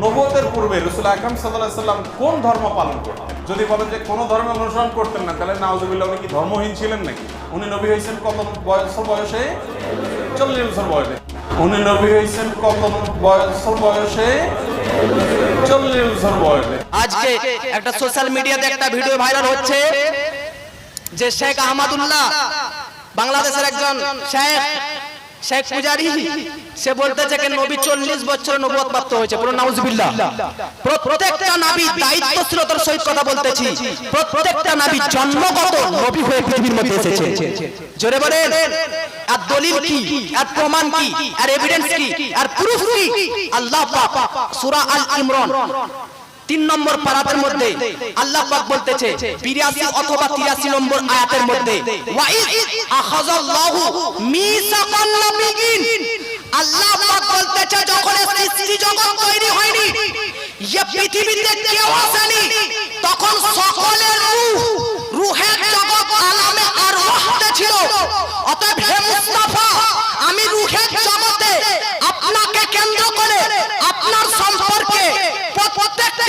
নবতের পূর্বে রসুল আকরাম সাল্লাহ সাল্লাম কোন ধর্ম পালন করতেন? যদি বলেন যে কোনো ধর্ম অনুসরণ করতেন না, তাহলে নাউজুবিল্লাহ উনি কি ধর্মহীন ছিলেন নাকি? উনি নবী হয়েছেন কত বয়স বয়সে? চল্লিশ বছর বয়সে। উনি নবী হয়েছেন কত বয়স বয়সে? চল্লিশ বছর বয়সে। আজকে একটা সোশ্যাল মিডিয়াতে একটা ভিডিও ভাইরাল হচ্ছে যে শেখ আহমদুল্লাহ বাংলাদেশের একজন শেখ শেখ পূজারি, সে বলতেছে যে নবী চল্লিশ বছর নবুয়ত প্রাপ্ত হয়েছে? পুরো নাউজুবিল্লাহ। প্রত্যেকটা নাবী দায়িত্বশীলতার সহিত কথা বলতেছি। প্রত্যেকটা নাবী জন্মগত নবী হয়ে পৃথিবীর মধ্যে এসেছে। জোরে বলেন, আর দলিল কি? আর প্রমাণ কি? আর এভিডেন্স কি? আর প্রুফ কি? আল্লাহ পাক সূরা আল ইমরান তিন নম্বর পারাতের মধ্যে আল্লাহ পাক বলতেছে 82 অথবা 83 নম্বর আয়াতের মধ্যে, ওয়াইদ আখাযাল্লাহু মিসাকান আল্লাহ পাক বলতেছে, যখন সৃষ্টি জগৎ তৈরি হয়নি ইয়ে পৃথিবীতে কেউ আসেনি, তখন সকলের রূহ, রূহের জগৎ আলামে আর ছিল। অতএব হে মুস্তাফা, আমি রূহের জগতে আপনাকে কেন্দ্র করে আপনার সম্পর্কে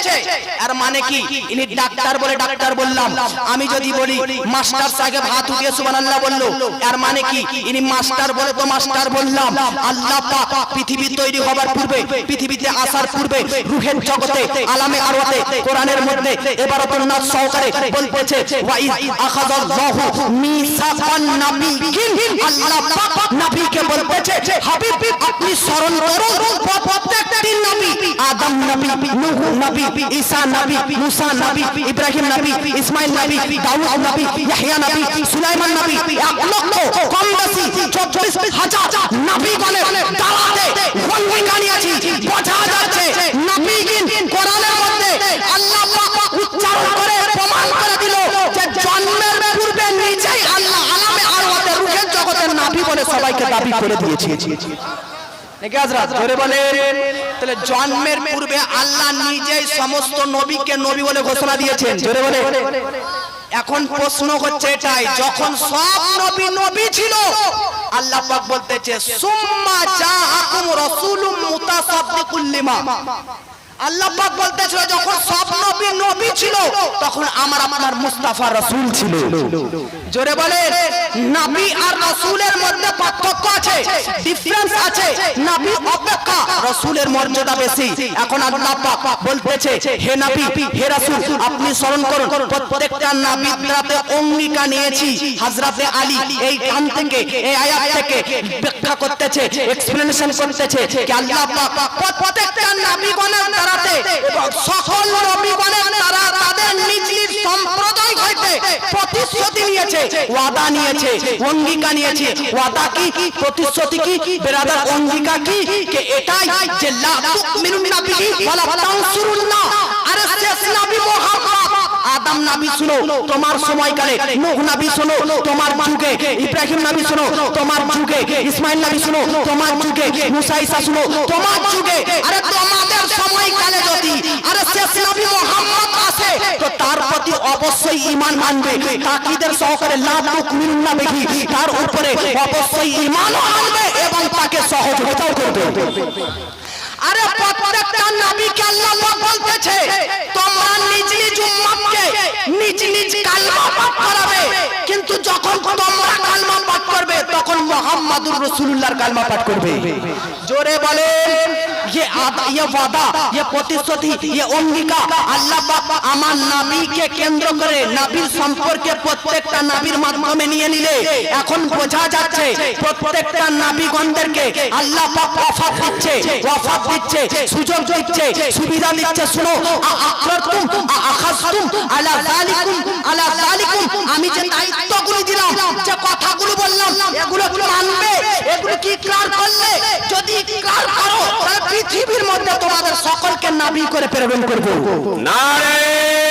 এসেছে। আর মানে কি? ইনি ডাক্তার বলে ডাক্তার বললাম। আমি যদি বলি, মাস্টার সাহেব হাত উঠিয়ে সুবহানাল্লাহ বলল। আর মানে কি? ইনি মাস্টার বলে তো মাস্টার বললাম। আল্লাহ পাক পৃথিবী তৈরি হবার পূর্বে, পৃথিবীতে আসার পূর্বে, রুহের জগতে, আলামে আরওয়াতে, কোরআনের মধ্যে এবার নাথ সহকারে বলতেছে ওয়াইদ আখাযাল্লাহু মিসাকান নাবিয়িন আল্লাহ পাক নবীকে বলতেছে, হাবিব, আপনি স্মরণ করুন প্রত্যেকটি নবী, আদম নবী, নূহ নবী ঈসা নবী মুসা নবী ইব্রাহিম নবী ইসমাইল নবী দাউদ নবী ইয়াহইয়া নবী সুলাইমান নবী এক লক্ষ কম বেশি চব্বিশ হাজার নবীগণের দাওয়াতে অঙ্গীকার নিয়েছি বোঝা যাচ্ছে নবীগণ কোরআনের মধ্যে আল্লাহ পাক উচ্চারণ করে, প্রমাণ করে দিল যে জন্মের পূর্বে নিজেই আল্লাহ আলামে আরওয়াতে রূহের জগতের নবী বলে সবাইকে দাবি করে দিয়েছে। জন্মের পূর্বে আল্লাহ নিজেই সমস্ত নবীকে নবী বলে ঘোষণা দিয়েছেন বলে এখন প্রশ্ন হচ্ছে এটাই, যখন সব নবী নবী ছিল, আল্লাহ বলতেছে, সুম্মা জাআকুম রাসূলুম আল্লাহ বলতেছিল, যখন সব নবী নবী ছিল, তখন আমার আপনার মুস্তাফা ছিল। জোরে নবী আর মধ্যে পার্থক্য আছে ডিফারেন্স আছে। নবী অপেক্ষা মর্যাদা বেশি। এখন বলতেছে, হে নবী, হে আপনি স্মরণ করুন, প্রত্যেকটা নবীর দ্বারাতে অঙ্গীকার নিয়েছি হযরতে আলী এই কান থেকে, এই আয়াত থেকে ব্যাখ্যা করতেছে এক্সপ্লেনেশন করতেছে নবীগণের দ্বারাতে এবং সকল নবী বলেন তারা তাদের নিজ নিজ সম্প্রদায় হইতে প্রতিশ্রুতি নিয়েছে, ওয়াদা নিয়েছে, অঙ্গীকার নিয়েছে। ওয়াদা কি? প্রতিশ্রুতি কি? বেরাদার অঙ্গীকার কি? যে এটাই যে লা তুমিনুন নাবিহি ওয়ালা তানসুরুন্না আরে শেষ নবী মুহাম্মদ আদম নবী শুনো, তোমার সময়কালে, নূহ নবী শুনো, তোমার যুগে, ইব্রাহিম নবী শুনো, তোমার যুগে, ইসমাইল নবী শুনো, তোমার যুগে, মুসা, ঈসা শুনো, তোমার যুগে। আরে তোমাদের সময়কালে যদি, আরে শেষ নবী মুহাম্মদ আসে, তো তার প্রতি অবশ্যই ঈমান মানবে তাকিদের সহকারে লা তুমিনুন নাবিহি তার উপরে অবশ্যই ঈমান আনবে এবং তাকে সহযোগিতাও করবে। আরে প্রত্যেকটা নবীকে আল্লাহ পাক বলতেছে তোমরা নিজ নিজ উম্মতকে নিজ নিজ কালমা পাঠ করাবে কিন্তু যখন তোমরা কালমা পাঠ করবে তখন মুহাম্মাদুর রাসূলুল্লাহর কালমা পাঠ করবে জোরে বলেন ये आदा ये वादा ये প্রতিশ্রুতি ये অঙ্গীকার আল্লাহ পাক আমার নবীকে কেন্দ্র করে নবীর সম্পর্কে প্রত্যেকটা নবীর মাধ্যমে নিয়ে নিলে এখন বোঝা যাচ্ছে প্রত্যেকটা নবীগণদেরকে আল্লাহ পাক অফার দিচ্ছে অফার দিচ্ছে সুযোগ দিচ্ছে সুবিধা দিচ্ছে শুনো আকরাতুম আখাযতুম আলা যালিকুম আলা যালিকুম আমি যে দায়িত্বগুলো দিলাম যে কথাগুলো বললাম এগুলো কি মানবে এগুলো কি ক্লার করলে? যদি ক্লার করো তাহলে পৃথিবীর মধ্যে তোমাদের সকলকে নাবি করে প্রেরণ করব। নারে!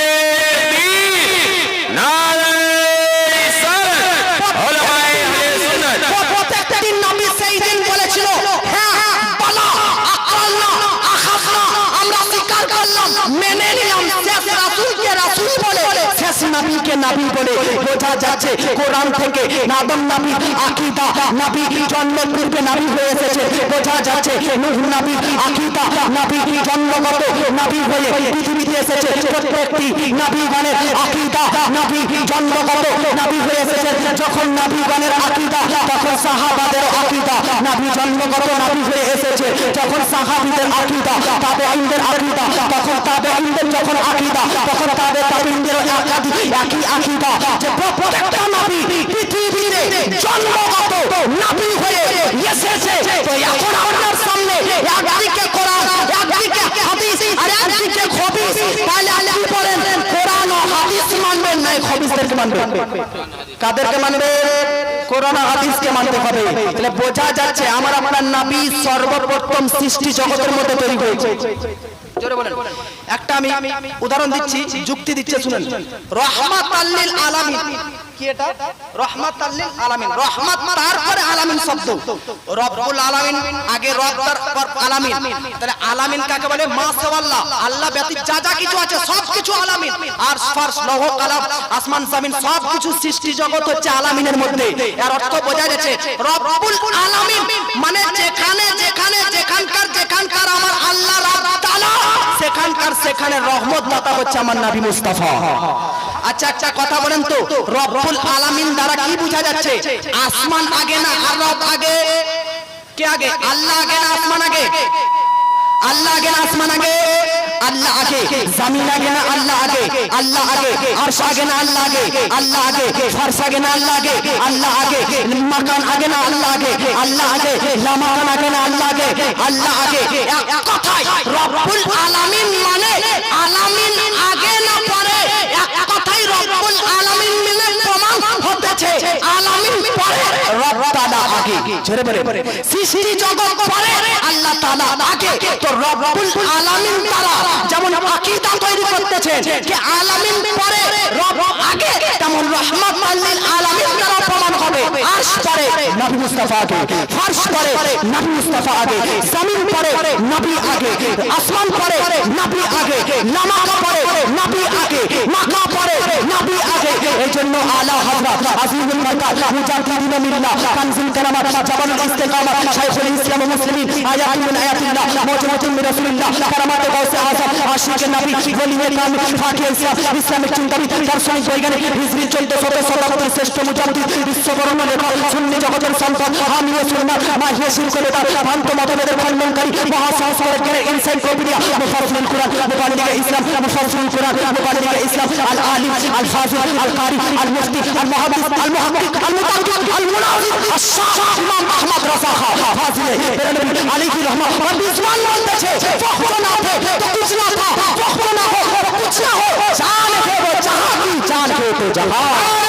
শেষ নবীকে নবী বলে বোঝা যাচ্ছে কোরআন থেকে নাদম নবী, আকীদা নবী জন্ম পূর্বে নবী হয়ে এসেছে। বোঝা যাচ্ছে নূহ নবী, আকীদা নবী জন্মগত নবী হয়ে পৃথিবীতে এসেছে। প্রত্যেকটি নবীগণের আকীদা নবী জন্মগত নবী হয়ে এসেছে। যখন নবীগণের আকীদা, তখন সাহাবাদের আকীদা নবী জন্মগত নবী হয়ে এসেছে। যখন সাহাবীদের আকীদা তাবে আইনদের আকীদা, তখন তাবে আইনদের যখন আকীদা, তখন তাবে তাবিনদের একই আকীদা যে প্রত্যেকটা নবী পৃথিবীতে জন্মগত নবী হয়ে এসেছে। তো এখন আপনার সামনে একদিকে কোরআন, একদিকে হাদিস আর একদিকে খবিস। তাহলে আপনি বলেন, কোরআন ও হাদিস মানবেন না খবিসদেরকে মানবেন? কাদেরকে মানবে? কোরআন হাদিসকে মানতে হবে। তাহলে বোঝা যাচ্ছে আমার আপনার নবী সর্বপ্রথম সৃষ্টি জগতের মধ্যে তৈরি হয়েছে। জোরে বলেন। একটা আমি উদাহরণ দিচ্ছি, যুক্তি দিচ্ছে, শুনেন। রহমাত আল্লিল আলামিন। কি এটা? রহমাত আল্লিল আলামিন। রহমাত তারপরে আলামিন শব্দ। রব্বুল আলামিন, আগে রব, তারপর আলামিন। তাহলে আলামিন কাকে বলে? মাশাআল্লাহ। আল্লাহ ব্যতীত যা যা কিছু আছে সব কিছু আলামিন। আর ফারস, লৌহ, কালাম, আসমান, জমিন সব কিছু সৃষ্টি জগৎ হচ্ছে আলামিনের মধ্যে। এর অর্থ বোঝা যাচ্ছে, রব্বুল আলামিন মানে যেখানে যেখানে, যেখানকার যেখানকার আমার আল্লাহ রব তাআলা। সেখানকার সেখানে রহমত দাতা হচ্ছে আমার নাবি মুস্তাফা। আচ্ছা আচ্ছা কথা বলেন তো, রব্বুল আলামিন দ্বারা কি বোঝা যাচ্ছে? আসমান আগে না আর রব আগে? কে আগে? আল্লাহ আগে না আসমান আগে? আল্লাহ আগে না আসমান আগে? আল্লাহ আগে জমিন আগে না আল্লাহ আগে আল্লাহ আগে আরশ আগে না আল্লাহ আগে আল্লাহ আগে ফারস আগে না আল্লাহ আগে আল্লাহ আগে মাকান আগে না আল্লাহ আগে আল্লাহ আগে লামাকান আগে না আল্লাহ আগে আল্লাহ আগে এক কথায় রব্বুল আলামিন মানে আলামিন আগে না পরে এক কথায় রব্বুল আলামিন মিলে প্রমাণ হতেছে আলামিন রব তাআলা আগে। জোরে বলে। সৃষ্টি জগৎ পরে আল্লাহ তাআলা আগে। তো রব্বুল আলামিন তারা যেমন আকীদা তৈরি করতেছে যে আলামিন পরে রব আগে। তেমন রহমত লিল আলামিন তারা প্রমাণ হবে। আরশ পরে নবী মুস্তাফা আগে। ফারশ পরে নবী মুস্তাফা আগে। জমিন পরে নবী আগে। আসমান পরে নবী আগে। নামাজ পরে নবী আগে। মাকা পরে এই জন্য আলা হযরত আজিজুল মার্কাত মুজাহিদিন মিল্লাহ কানজুল কালামাত জাবানুল ইস্তিকামাত শাইখুল ইসলাম মুসলিমিন আয়াতুন মিন আয়াতিল্লাহ মিন রাসূলিল্লাহ কারামাত গাউসে আযম আশিক নবী ওলিয়ে কামিল ফাতিহ ইসলাম ইসলামিক চিন্তাবিদ দার্শনিক বৈজ্ঞানিক হিজরি 1400 শতাব্দীর শ্রেষ্ঠ মুজাহিদ বিশ্ববরণ্য লেখক সুন্নি জগতের সম্পদ হামিয়ে সুন্নাত মাহিয়ে শিরকলে তার ভ্রান্ত মতভেদের খণ্ডনকারী মহাসংস্কারক জ্ঞানের এনসাইক্লোপিডিয়া মুফারসুল কুরআন মুকাল্লিদে ইসলাম মুফারসুল কুরআন মুকাল্লিদে ইসলাম আল আলিম আল ফাজিল আল البخاري المفتي المحدث المحقق المترجم المناظر الشاعر امام احمد رضا خان فاضل میرے نبی علیہ کی رحمت رب اسمان مانتے تھے فخر نہ تھے تو کچھ نہ تھا فخر نہ ہو کچھ نہ ہو جان تھے وہ جہاں کی جان تھے تو جہاں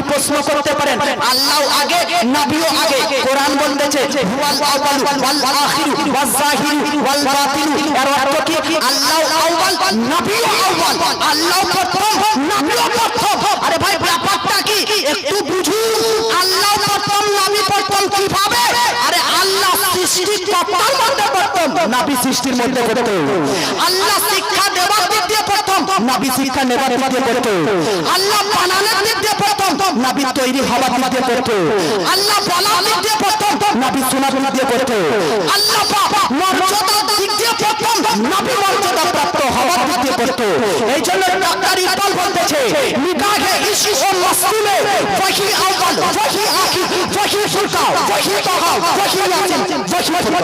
আপনি প্রশ্ন করতে পারেন, আল্লাহ আগে, নবীও আগে, কোরআন বলতেছে আল্লাহ সৃষ্টি সৃষ্টির মধ্যে আল্লাহ শিক্ষা দেওয়ার দিক দিয়ে প্রথম। নবী শিক্ষা নেওয়ার দিক দিয়ে প্রথম। আল্লাহ বানানোর দিক দিয়ে প্রথম নবী তৈরি হওয়ার দিক দিয়ে প্রথম আল্লাহ বলার দিক দিয়ে প্রথম নবী শোনার দিক দিয়ে প্রথম আল্লাহ মর্যাদার দিক দিয়ে প্রথম নবী মর্যাদা প্রাপ্ত হওয়ার দিক দিয়ে প্রথম এই জন্য ডাক্তার ইকবাল বলতেছে নিকাহে ইশু ও মসলিমে ওয়াহি আউয়াল ওয়াহি আখির ওয়াহি ফুরকা ওয়াহি তাহা ওয়াহি ইয়াসিন ওয়াহি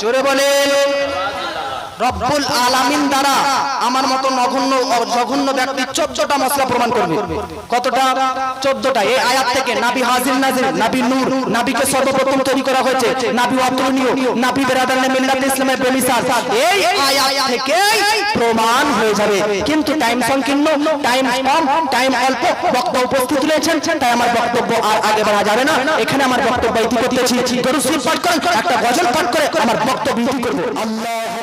জোরে বলেন। রব্বুল আলামিন দ্বারা আমার মতো নগণ্য জঘন্য ব্যক্তি চোদ্দটা মশলা প্রমাণ করবে। কতটা? চোদ্দটা। এই আয়াত থেকে নাবি হাজির নাজির, নাবি নূর, নাবিকে সর্বপ্রথম তৈরি করা হয়েছে নাবি অতুলনীয় নাবি বেরাদার মিল্লাত ইসলামের বেমিসাল। এই আয়াত থেকে প্রমাণ হয়ে যাবে। কিন্তু টাইম সংকীর্ণ টাইম কম টাইম অল্প, বক্তা উপস্থিত রয়েছেন, তাই আমার বক্তব্য আর আগে বাড়া যাবে না। এখানে আমার বক্তব্য ইতি করতেছি। দরুদ পাঠ করেন একটা গজল পাঠ করে আমার বক্তব্য ইতি করব। আল্লাহ